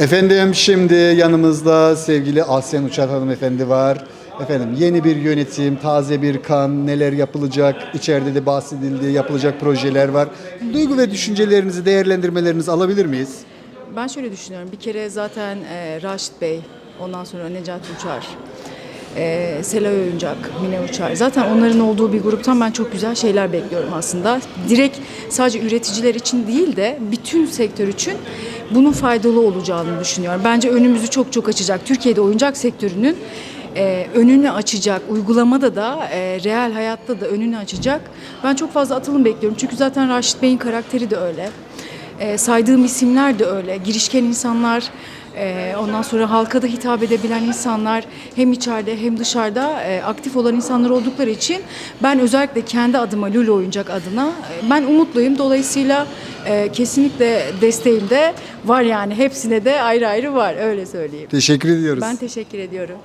Efendim şimdi yanımızda sevgili Asyen Uçar hanımefendi var. Efendim yeni bir yönetim, taze bir kan, neler yapılacak, içeride de bahsedildi, yapılacak projeler var. Duygu ve düşüncelerinizi, değerlendirmelerinizi alabilir miyiz? Ben şöyle düşünüyorum. Bir kere zaten e, Raşit Bey, ondan sonra Necati Uçar, e, Selay Oyuncak, Mine Uçar. Zaten onların olduğu bir gruptan ben çok güzel şeyler bekliyorum aslında. Direkt sadece üreticiler için değil de bütün sektör için bunun faydalı olacağını düşünüyorum. Bence önümüzü çok çok açacak. Türkiye'de oyuncak sektörünün e, önünü açacak, uygulamada da, e, reel hayatta da önünü açacak. Ben çok fazla atılım bekliyorum. Çünkü zaten Raşit Bey'in karakteri de öyle. E, saydığım isimler de öyle. Girişken insanlar, e, ondan sonra halka da hitap edebilen insanlar hem içeride hem dışarıda e, aktif olan insanlar oldukları için ben özellikle kendi adıma Lulu Oyuncak adına e, ben umutluyum. Dolayısıyla e, kesinlikle desteğim de var yani hepsine de ayrı ayrı var öyle söyleyeyim. Teşekkür ediyoruz. Ben teşekkür ediyorum.